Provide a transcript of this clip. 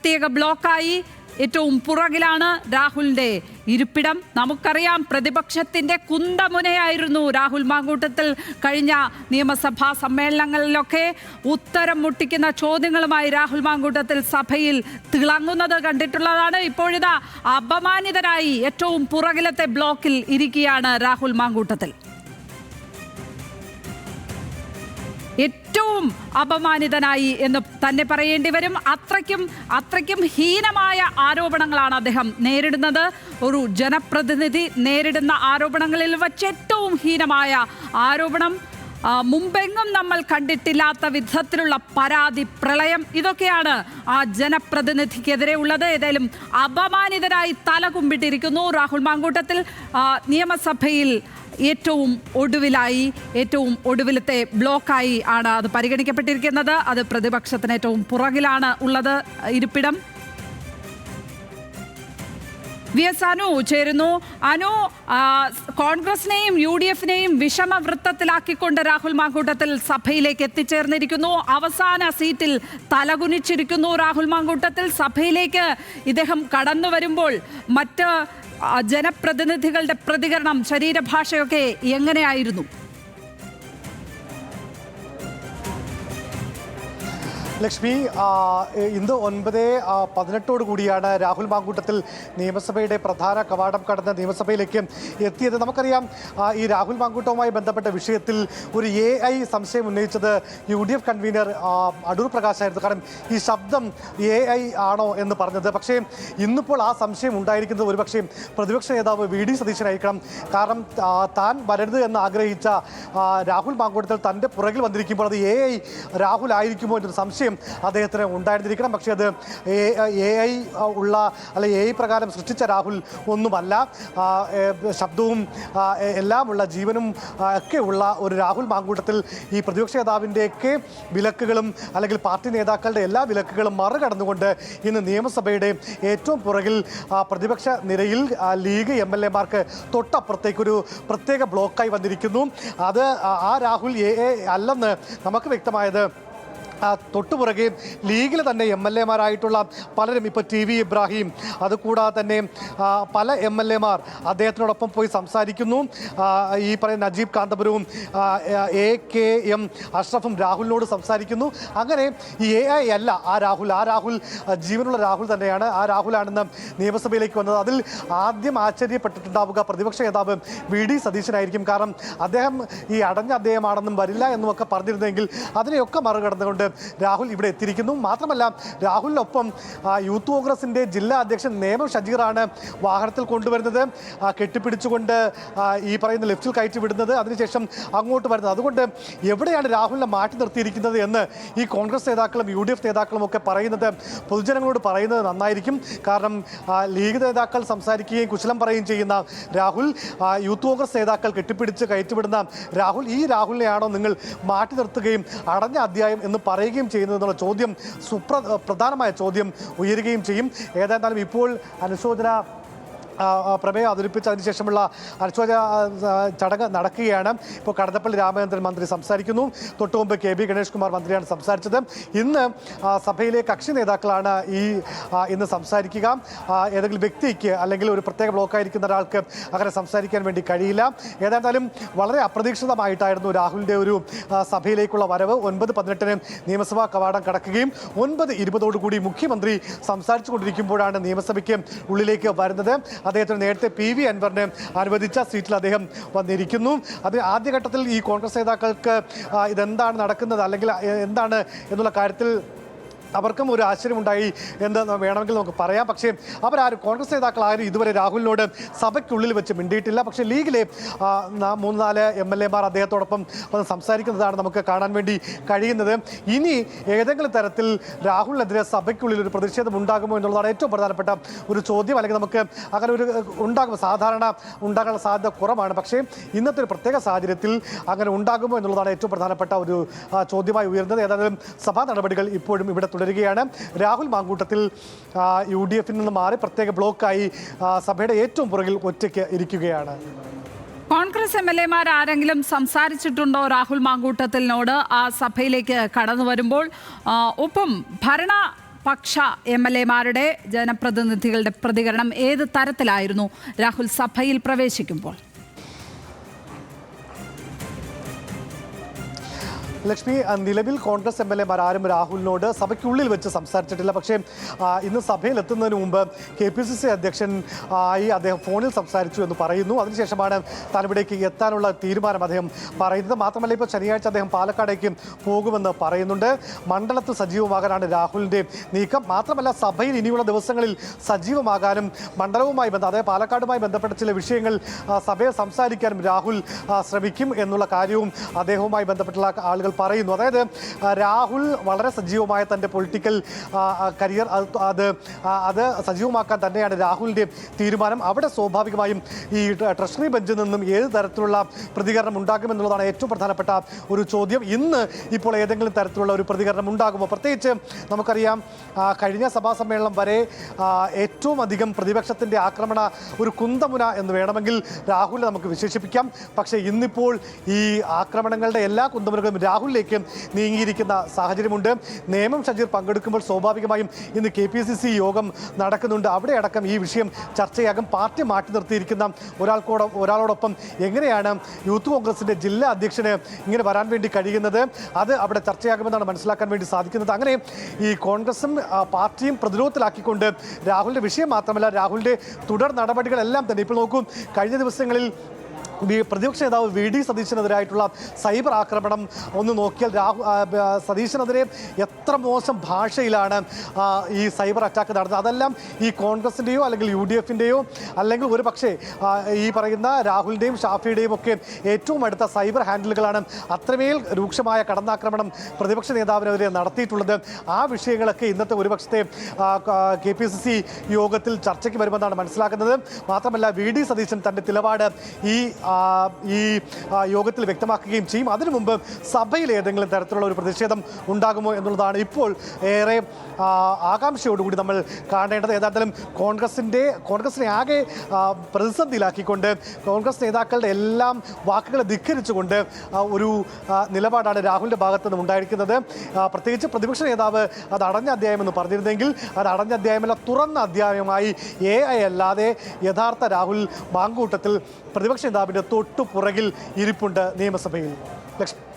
പ്രത്യേക ബ്ലോക്കായി ഏറ്റവും പുറകിലാണ് രാഹുലിന്റെ ഇരിപ്പിടം. നമുക്കറിയാം പ്രതിപക്ഷത്തിന്റെ കുന്തമുനയായിരുന്നു രാഹുൽ മാങ്കൂട്ടത്തിൽ കഴിഞ്ഞ നിയമസഭാ സമ്മേളനങ്ങളിലൊക്കെ ഉത്തരം മുട്ടിക്കുന്ന ചോദ്യങ്ങളുമായി രാഹുൽ മാങ്കൂട്ടത്തിൽ സഭയിൽ തിളങ്ങുന്നത് കണ്ടിട്ടുള്ളതാണ്. ഇപ്പോഴിതാ അപമാനിതരായി ഏറ്റവും പുറകിലത്തെ ബ്ലോക്കിൽ ഇരിക്കുകയാണ് രാഹുൽ മാങ്കൂട്ടത്തിൽ. ഏറ്റവും അപമാനിതനായി എന്ന് തന്നെ പറയേണ്ടി വരും. അത്രയ്ക്കും അത്രയ്ക്കും ഹീനമായ ആരോപണങ്ങളാണ് അദ്ദേഹം നേരിടുന്നത്. ഒരു ജനപ്രതിനിധി നേരിടുന്ന ആരോപണങ്ങളിൽ വച്ച് ഏറ്റവും ഹീനമായ ആരോപണം. മുമ്പെങ്ങും നമ്മൾ കണ്ടിട്ടില്ലാത്ത വിധത്തിലുള്ള പരാതി പ്രളയം ഇതൊക്കെയാണ് ആ ജനപ്രതിനിധിക്കെതിരെ ഉള്ളത്. ഏതായാലും അപമാനിതരായി തല കുമ്പിട്ടിരിക്കുന്നു രാഹുൽ മാങ്കൂട്ടത്തിൽ നിയമസഭയിൽ ഏറ്റവും ഒടുവിലായി ഏറ്റവും ഒടുവിലത്തെ ബ്ലോക്കായി ആണ് അത് പരിഗണിക്കപ്പെട്ടിരിക്കുന്നത്. അത് പ്രതിപക്ഷത്തിന് ഏറ്റവും പുറകിലാണ് ഉള്ളത്. ഇരിപ്പിടം വി എസ് അനു ചേരുന്നു. അനു കോൺഗ്രസിനെയും യു ഡി എഫിനെയും വിഷമവൃത്തത്തിലാക്കിക്കൊണ്ട് രാഹുൽ മാങ്കൂട്ടത്തിൽ സഭയിലേക്ക് എത്തിച്ചേർന്നിരിക്കുന്നു. അവസാന സീറ്റിൽ തലകുനിച്ചിരിക്കുന്നു രാഹുൽ മാങ്കൂട്ടത്തിൽ. സഭയിലേക്ക് ഇദ്ദേഹം കടന്നു വരുമ്പോൾ മറ്റ് ജനപ്രതിനിധികളുടെ പ്രതികരണം ശരീരഭാഷയൊക്കെ എങ്ങനെയായിരുന്നു? ലക്ഷ്മി ഇന്ന് ഒൻപത് പതിനെട്ടോട് കൂടിയാണ് രാഹുൽ മാങ്കൂട്ടത്തിൽ നിയമസഭയുടെ പ്രധാന കവാടം കടന്ന് നിയമസഭയിലേക്ക് എത്തിയത്. നമുക്കറിയാം ഈ രാഹുൽ മാങ്കൂട്ടവുമായി ബന്ധപ്പെട്ട വിഷയത്തിൽ ഒരു എ ഐ സംശയം ഉന്നയിച്ചത് U D F convenor Adoor പ്രകാശായിരുന്നു. കാരണം ഈ ശബ്ദം എ ഐ ആണോ എന്ന് പറഞ്ഞത്. പക്ഷേ ഇന്നിപ്പോൾ ആ സംശയം ഉണ്ടായിരിക്കുന്നത് ഒരുപക്ഷെ പ്രതിപക്ഷ നേതാവ് വി ഡി സതീശനായിരിക്കണം. കാരണം താൻ വരരുത് എന്ന് ആഗ്രഹിച്ച രാഹുൽ മാങ്കൂട്ടത്തിൽ തന്റെ പുറകിൽ വന്നിരിക്കുമ്പോൾ അത് എ ഐ രാഹുൽ ആയിരിക്കുമോ എന്നൊരു സംശയം അദ്ദേഹത്തിന് ഉണ്ടായിരുന്നിരിക്കണം. പക്ഷേ അത് എ ഐ ഉള്ള അല്ലെ എ ഐ പ്രകാരം സൃഷ്ടിച്ച രാഹുൽ ഒന്നുമല്ല. ശബ്ദവും എല്ലാം ഉള്ള ജീവനും ഒക്കെ ഉള്ള ഒരു രാഹുൽ മാങ്കൂട്ടത്തിൽ ഈ പ്രതിപക്ഷ നേതാവിന്റെയൊക്കെ വിലക്കുകളും അല്ലെങ്കിൽ പാർട്ടി നേതാക്കളുടെ എല്ലാ വിലക്കുകളും മറികടന്നുകൊണ്ട് ഇന്ന് നിയമസഭയുടെ ഏറ്റവും പുറകിൽ പ്രതിപക്ഷ നിരയിൽ ലീഗ് എം എൽ എമാർക്ക് തൊട്ടപ്പുറത്തേക്കൊരു പ്രത്യേക ബ്ലോക്കായി വന്നിരിക്കുന്നു. അത് ആ- രാഹുൽ എ എ അല്ലെന്ന് നമുക്ക് വ്യക്തമായത് തൊട്ടുപുറകെ ലീഗിൽ തന്നെ എം എൽ എമാരായിട്ടുള്ള പലരും ഇപ്പോൾ ടി വി ഇബ്രാഹിം. അതുകൂടാതെ തന്നെ പല എം എൽ എമാർ അദ്ദേഹത്തിനോടൊപ്പം പോയി സംസാരിക്കുന്നു. ഈ പറയുന്ന നജീബ് കാന്തപുരവും എ കെ എം അഷ്റഫും രാഹുലിനോട് സംസാരിക്കുന്നു. അങ്ങനെ ഈ എ ഐ അല്ല ആ രാഹുൽ ആ രാഹുൽ ജീവനുള്ള രാഹുൽ തന്നെയാണ്. ആ രാഹുലാണെന്ന് നിയമസഭയിലേക്ക് വന്നത്. അതിൽ ആദ്യം ആശ്ചര്യപ്പെട്ടിട്ടുണ്ടാവുക പ്രതിപക്ഷ നേതാവ് വി ഡി സതീശനായിരിക്കും. കാരണം അദ്ദേഹം ഈ അടഞ്ഞ അദ്ദേഹമാണെന്നും വരില്ല എന്നുമൊക്കെ പറഞ്ഞിരുന്നെങ്കിൽ അതിനെയൊക്കെ മറികടന്നുകൊണ്ട് രാഹുൽ ഇവിടെ എത്തിയിരിക്കുന്നു. മാത്രമല്ല രാഹുലിനൊപ്പം യൂത്ത് കോൺഗ്രസിന്റെ ജില്ലാ അധ്യക്ഷൻ നേമം ഷജീറാണ് വാഹനത്തിൽ കൊണ്ടുവരുന്നത്. കെട്ടിപ്പിടിച്ചുകൊണ്ട് ഈ പറയുന്ന ലെഫ്റ്റിൽ കയറ്റി വിടുന്നത്. അതിനുശേഷം അങ്ങോട്ട് വരുന്നത്. അതുകൊണ്ട് എവിടെയാണ് രാഹുലിനെ മാറ്റി നിർത്തിയിരിക്കുന്നത് എന്ന് ഈ കോൺഗ്രസ് നേതാക്കളും യു ഡി എഫ് നേതാക്കളും ഒക്കെ പറയുന്നത് പൊതുജനങ്ങളോട് പറയുന്നത് നന്നായിരിക്കും. കാരണം ലീഗ് നേതാക്കൾ സംസാരിക്കുകയും കുശലം പറയുകയും ചെയ്യുന്ന രാഹുൽ യൂത്ത് കോൺഗ്രസ് നേതാക്കൾ കെട്ടിപ്പിടിച്ച് കയറ്റിവിടുന്ന രാഹുൽ ഈ രാഹുലിനെയാണോ നിങ്ങൾ മാറ്റി നിർത്തുകയും അടഞ്ഞ അധ്യായം എന്ന് പറയുകയും ചെയ്യുന്നത് എന്നുള്ള ചോദ്യം സുപ്ര പ്രധാനമായ ചോദ്യം ഉയരുകയും ചെയ്യും. ഏതായിരുന്നാലും ഇപ്പോൾ അനുശോചന പ്രമേയം അവതരിപ്പിച്ച് അതിനുശേഷമുള്ള അനുശോചന ചടങ്ങ് നടക്കുകയാണ്. ഇപ്പോൾ കടന്നപ്പള്ളി രാമചന്ദ്രൻ മന്ത്രി സംസാരിക്കുന്നു. തൊട്ടു മുമ്പ് കെ ബി ഗണേഷ് കുമാർ മന്ത്രിയാണ് സംസാരിച്ചത്. ഇന്ന് സഭയിലെ കക്ഷി നേതാക്കളാണ് ഈ ഇന്ന് സംസാരിക്കുക. ഏതെങ്കിലും വ്യക്തിക്ക് അല്ലെങ്കിൽ ഒരു പ്രത്യേക ബ്ലോക്കായിരിക്കുന്ന ഒരാൾക്ക് അങ്ങനെ സംസാരിക്കാൻ വേണ്ടി കഴിയില്ല. ഏതായിരുന്നാലും വളരെ അപ്രതീക്ഷിതമായിട്ടായിരുന്നു രാഹുലിന്റെ ഒരു സഭയിലേക്കുള്ള വരവ്. ഒൻപത് പതിനെട്ടിന് നിയമസഭാ കവാടം കടക്കുകയും ഒൻപത് ഇരുപതോടുകൂടി മുഖ്യമന്ത്രി സംസാരിച്ചു കൊണ്ടിരിക്കുമ്പോഴാണ് നിയമസഭയ്ക്ക് ഉള്ളിലേക്ക് വരുന്നത്. അദ്ദേഹത്തിന് നേരത്തെ പി വി അൻവറിനെ അനുവദിച്ച സീറ്റിൽ അദ്ദേഹം വന്നിരിക്കുന്നു. അത് ആദ്യഘട്ടത്തിൽ ഈ കോൺഗ്രസ് നേതാക്കൾക്ക് ഇതെന്താണ് നടക്കുന്നത്? അല്ലെങ്കിൽ എന്താണ് എന്നുള്ള കാര്യത്തിൽ അവർക്കും ഒരു ആശ്ചര്യമുണ്ടായി. എന്ന് വേണമെങ്കിൽ നമുക്ക് പറയാം. പക്ഷേ അവരാരും കോൺഗ്രസ് നേതാക്കൾ ആരും ഇതുവരെ രാഹുലിനോട് സഭയ്ക്കുള്ളിൽ വെച്ച് മിണ്ടിയിട്ടില്ല. പക്ഷേ ലീഗിലെ മൂന്ന് നാല് എം എൽ എമാർ അദ്ദേഹത്തോടൊപ്പം വന്ന് സംസാരിക്കുന്നതാണ് നമുക്ക് കാണാൻ വേണ്ടി കഴിയുന്നത്. ഇനി ഏതെങ്കിലും തരത്തിൽ രാഹുലിനെതിരെ സഭയ്ക്കുള്ളിൽ ഒരു പ്രതിഷേധം ഉണ്ടാകുമോ എന്നുള്ളതാണ് ഏറ്റവും പ്രധാനപ്പെട്ട ഒരു ചോദ്യം. അല്ലെങ്കിൽ നമുക്ക് അങ്ങനെ ഒരു ഉണ്ടാകും. സാധാരണ ഉണ്ടാകാനുള്ള സാധ്യത കുറവാണ്. പക്ഷേ ഇന്നത്തെ ഒരു പ്രത്യേക സാഹചര്യത്തിൽ അങ്ങനെ ഉണ്ടാകുമോ എന്നുള്ളതാണ് ഏറ്റവും പ്രധാനപ്പെട്ട ഒരു ചോദ്യമായി ഉയർന്നത്. ഏതായാലും സഭാ നടപടികൾ ഇപ്പോഴും ഇവിടെ തുടരുകയാണ്. രാഹുൽ മാങ്കൂട്ടത്തിൽ യു ഡി എഫിൽ നിന്ന് മാറി പ്രത്യേക ബ്ലോക്കായി സഭയുടെ ഏറ്റവും പുറകിൽ ഒറ്റയ്ക്ക് ഇരിക്കുകയാണ്. കോൺഗ്രസ് എം എൽ എമാർ ആരെങ്കിലും സംസാരിച്ചിട്ടുണ്ടോ രാഹുൽ മാങ്കൂട്ടത്തിനോട് ആ സഭയിലേക്ക് കടന്നു വരുമ്പോൾ ഒപ്പം ഭരണ പക്ഷ എം എൽ എമാരുടെ ജനപ്രതിനിധികളുടെ പ്രതികരണം ഏത് തരത്തിലായിരുന്നു? രാഹുൽ സഭയിൽ പ്രവേശിക്കുമ്പോൾ. ലക്ഷ്മി നിലവിൽ കോൺഗ്രസ് എം എൽ എമാർ ആരും രാഹുലിനോട് സഭയ്ക്കുള്ളിൽ വെച്ച് സംസാരിച്ചിട്ടില്ല. പക്ഷേ ഇന്ന് സഭയിൽ എത്തുന്നതിന് മുമ്പ് കെ പി സി സി അധ്യക്ഷൻ ആയി അദ്ദേഹം ഫോണിൽ സംസാരിച്ചു എന്ന് പറയുന്നു. അതിനുശേഷമാണ് താൻ ഇവിടേക്ക് എത്താനുള്ള തീരുമാനം അദ്ദേഹം പറയുന്നത്. മാത്രമല്ല ഇപ്പോൾ ശനിയാഴ്ച അദ്ദേഹം പാലക്കാടേക്ക് പോകുമെന്ന് പറയുന്നുണ്ട്. മണ്ഡലത്തിൽ സജീവമാകാനാണ് രാഹുലിന്റെ നീക്കം. മാത്രമല്ല സഭയിൽ ഇനിയുള്ള ദിവസങ്ങളിൽ സജീവമാകാനും മണ്ഡലവുമായി ബന്ധം അതായത് പാലക്കാടുമായി ബന്ധപ്പെട്ട ചില വിഷയങ്ങൾ സഭയെ സംസാരിക്കാനും രാഹുൽ ശ്രമിക്കും എന്നുള്ള കാര്യവും അദ്ദേഹവുമായി ബന്ധപ്പെട്ടുള്ള ആളുകൾ പറയുന്നു. അതായത് രാഹുൽ വളരെ സജീവമായ തന്റെ പൊളിറ്റിക്കൽ കരിയർ അത് അത് സജീവമാക്കാൻ തന്നെയാണ് രാഹുലിന്റെ തീരുമാനം. അവിടെ സ്വാഭാവികമായും ഈ ട്രഷറി ബെഞ്ചിൽ നിന്നും ഏത് തരത്തിലുള്ള പ്രതികരണം ഉണ്ടാകുമെന്നുള്ളതാണ് ഏറ്റവും പ്രധാനപ്പെട്ട ഒരു ചോദ്യം. ഇന്ന് ഇപ്പോൾ ഏതെങ്കിലും തരത്തിലുള്ള ഒരു പ്രതികരണം ഉണ്ടാകുമോ? പ്രത്യേകിച്ച് നമുക്കറിയാം കഴിഞ്ഞ സഭാ സമ്മേളനം വരെ ഏറ്റവും അധികം പ്രതിപക്ഷത്തിന്റെ ആക്രമണ ഒരു കുന്തമുന എന്ന് വേണമെങ്കിൽ രാഹുലിനെ നമുക്ക് വിശേഷിപ്പിക്കാം. പക്ഷേ ഇന്നിപ്പോൾ ഈ ആക്രമണങ്ങളുടെ എല്ലാ കുന്തമുനകളും രാഹുലിലേക്ക് നീങ്ങിയിരിക്കുന്ന സാഹചര്യമുണ്ട്. നേമം ഷജീർ പങ്കെടുക്കുമ്പോൾ സ്വാഭാവികമായും ഇന്ന് കെ യോഗം നടക്കുന്നുണ്ട്. അവിടെയടക്കം ഈ വിഷയം ചർച്ചയാകും. പാർട്ടി മാറ്റി നിർത്തിയിരിക്കുന്ന ഒരാൾക്കോട് ഒരാളോടൊപ്പം എങ്ങനെയാണ് യൂത്ത് കോൺഗ്രസിന്റെ ജില്ലാ അധ്യക്ഷന് ഇങ്ങനെ വരാൻ വേണ്ടി കഴിയുന്നത്? അത് അവിടെ ചർച്ചയാകുമെന്നാണ് മനസ്സിലാക്കാൻ വേണ്ടി സാധിക്കുന്നത്. അങ്ങനെ ഈ കോൺഗ്രസും പാർട്ടിയും പ്രതിരോധത്തിലാക്കിക്കൊണ്ട് രാഹുലിന്റെ വിഷയം മാത്രമല്ല രാഹുലിന്റെ തുടർ നടപടികളെല്ലാം തന്നെ ഇപ്പോൾ നോക്കൂ. കഴിഞ്ഞ ദിവസങ്ങളിൽ പ്രതിപക്ഷ നേതാവ് വി ഡി സതീശനെതിരായിട്ടുള്ള സൈബർ ആക്രമണം ഒന്ന് നോക്കിയാൽ രാഹു സതീശനെതിരെ എത്ര മോശം ഭാഷയിലാണ് ഈ സൈബർ അറ്റാക്ക് നടന്നത്. അതെല്ലാം ഈ കോൺഗ്രസിന്റെയോ അല്ലെങ്കിൽ യു ഡി എഫിന്റെയോ അല്ലെങ്കിൽ ഒരു പക്ഷേ ഈ പറയുന്ന രാഹുലിന്റെയും ഷാഫിയുടെയും ഒക്കെ ഏറ്റവും അടുത്ത സൈബർ ഹാൻഡിലുകളാണ് അത്രമേൽ രൂക്ഷമായ കടന്നാക്രമണം പ്രതിപക്ഷ നേതാവിനെതിരെ നടത്തിയിട്ടുള്ളത്. ആ വിഷയങ്ങളൊക്കെ ഇന്നത്തെ ഒരുപക്ഷത്തെ കെ പി സി സി യോഗത്തിൽ ചർച്ചയ്ക്ക് വരുമെന്നാണ് മനസ്സിലാക്കുന്നത്. മാത്രമല്ല വി ഡി സതീശൻ തന്റെ നിലപാട് ഈ ഈ യോഗത്തിൽ വ്യക്തമാക്കുകയും ചെയ്യും. അതിനു മുമ്പ് സഭയിൽ ഏതെങ്കിലും തരത്തിലുള്ള ഒരു പ്രതിഷേധം ഉണ്ടാകുമോ എന്നുള്ളതാണ് ഇപ്പോൾ ഏറെ ആകാംക്ഷയോടുകൂടി നമ്മൾ കാണേണ്ടത്. ഏതായാലും കോൺഗ്രസിന്റെ കോൺഗ്രസിനെ ആകെ പ്രതിസന്ധിയിലാക്കിക്കൊണ്ട് കോൺഗ്രസ് നേതാക്കളുടെ എല്ലാം വാക്കുകളെ ധിക്കരിച്ചുകൊണ്ട് ഒരു നിലപാടാണ് രാഹുലിന്റെ ഭാഗത്തു നിന്നും ഉണ്ടായിരിക്കുന്നത് പ്രത്യേകിച്ച് പ്രതിപക്ഷ നേതാവ് അത് അടഞ്ഞ അധ്യായം എന്ന് പറഞ്ഞിരുന്നെങ്കിൽ അത് അടഞ്ഞ അധ്യായമല്ല തുറന്ന അധ്യായമായി എ ഐ അല്ലാതെ യഥാർത്ഥ രാഹുൽ മാങ്കൂട്ടത്തിൽ പ്രതിപക്ഷ നേതാവിന്റെ തൊട്ടു പുറകിൽ ഇരിപ്പുണ്ട് നിയമസഭയിൽ. ലക്ഷ്മി